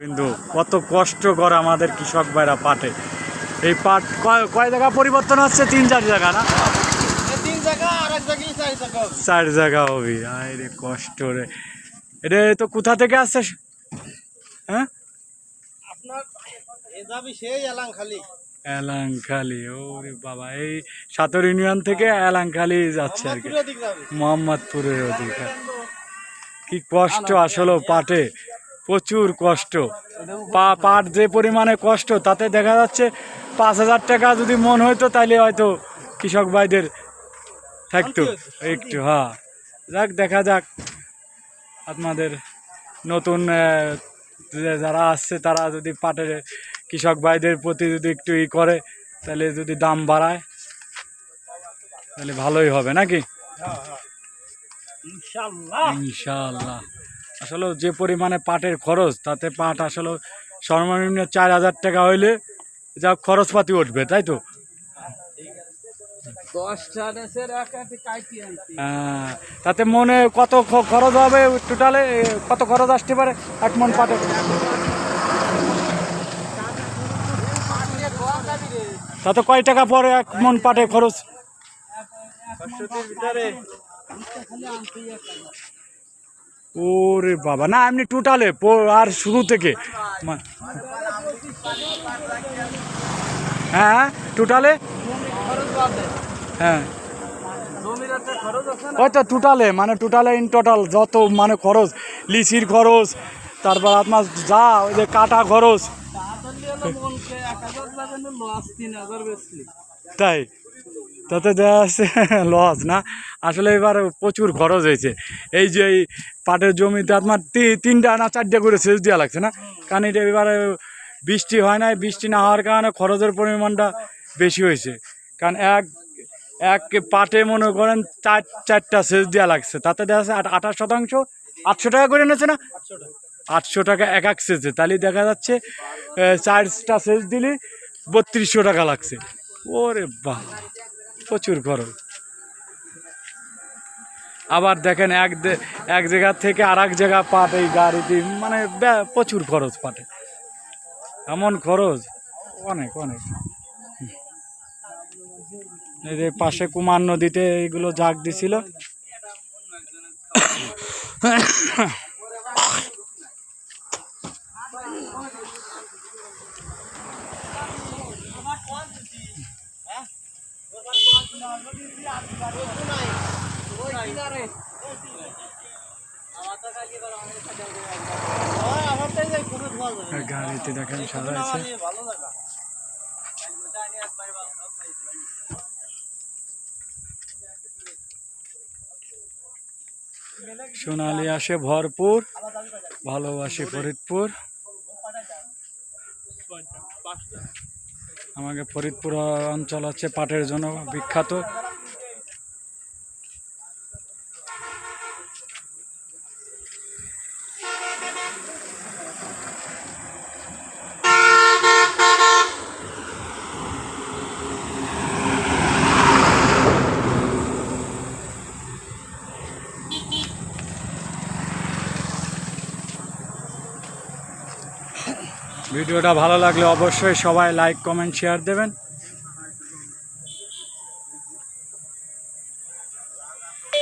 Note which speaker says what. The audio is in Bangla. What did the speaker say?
Speaker 1: কিন্তু কত কষ্ট করে আমাদের কৃষক ভাইরা পাটে। এই পাট কয় জায়গা পরিবর্তন হচ্ছে? তিন চার জায়গা না?
Speaker 2: আর চার জায়গা
Speaker 1: হবে। আয় রে কষ্ট রে। এটা তো কোথা থেকে আসছে? হ্যাঁ? এলাংখালি। ওরে বাবা এই সাতর ইউনিয়ন থেকে এলাংখালি যাচ্ছে আর কি। মোহাম্মদপুরের ওদিকে। কি কষ্ট আসলে পাটে। প্রচুর কষ্ট। পা পাট যে পরিমাণে কষ্ট তাতে দেখা যাচ্ছে পাঁচ হাজার টাকা যদি মন হইতো তাহলে হয়তো কৃষক ভাইদের থাকতো। একটু হ্যাঁ। যাক দেখা যাক। আপনাদের নতুন যারা আসছে তারা যদি পাটের কৃষক ভাইদের প্রতি যদি একটু ই করে তাহলে যদি দাম বাড়ায় তাহলে ভালোই হবে নাকি?
Speaker 2: ইনশাল্লাহ।
Speaker 1: ইনশাআল্লাহ আসলে যে পরিমাণে পাটের খরচ তাতে পাট আসলে সর্বনিম্ন চার হাজার টাকা হইলে যা খরচপাতি উঠবে তাই তো হ্যাঁ, তাতে মনে কত খরচ হবে টোটালে কত খরচ আসতে পারে এক মন পাটে তাতে কয় টাকা পরে এক মন পাটে খরচ
Speaker 2: ভিতরে
Speaker 1: ওরে বাবা, না, এমনি টোটালে আর শুরু থেকে। হ্যাঁ টোটালে হ্যাঁ। টোটালে মানে টোটালে ইন টোটাল যত মানে খরচ, লিচির খরচ, তারপর আপনার যা, ওই যে কাটা খরচ। তাই, তাতে দেওয়া যাচ্ছে লস না? আসলে এবার প্রচুর খরচ হয়েছে। এই যে পাটের জমিতে আপনার তিনটা না চারটা করে সেচ দেওয়া লাগছে না? কারণ এটা এবারে বৃষ্টি হয় নাই, বৃষ্টি না হওয়ার কারণে খরচের পরিমাণটা বেশি হয়েছে। কারণ এক এক পাটে মনে করেন চার, চারটা সেচ দেওয়া লাগছে, তাতে দেখা যাচ্ছে আঠাশ শতাংশ আটশো টাকা করে নিয়েছে না?
Speaker 2: আটশো টাকা
Speaker 1: এক এক সেচে। তাহলে দেখা যাচ্ছে চারটা সেচ দিলে বত্রিশশো টাকা লাগছে। ওরে বাহ, প্রচুর খরচ। আবার দেখেন এক এক জায়গা থেকে আর এক জায়গা পাট এই গাড়িতে। মানে প্রচুর খরচ পাটে। এমন খরচ? অনেক অনেক। এই যে পাশে কুমার নদীতে এইগুলো জাগ দিছিল।
Speaker 2: আমারটাই যাই খরচ ভালো
Speaker 1: আর গাড়িতে দেখেন
Speaker 2: ভালো জায়গা
Speaker 1: সোনালি আসে ভরপুর, ভালোবাসি ফরিদপুর। আমাকে ফরিদপুর অঞ্চল হচ্ছে পাটের জন্য বিখ্যাত। ভিডিওটা ভালো লাগলে অবশ্যই সবাই লাইক কমেন্ট শেয়ার দেবেন।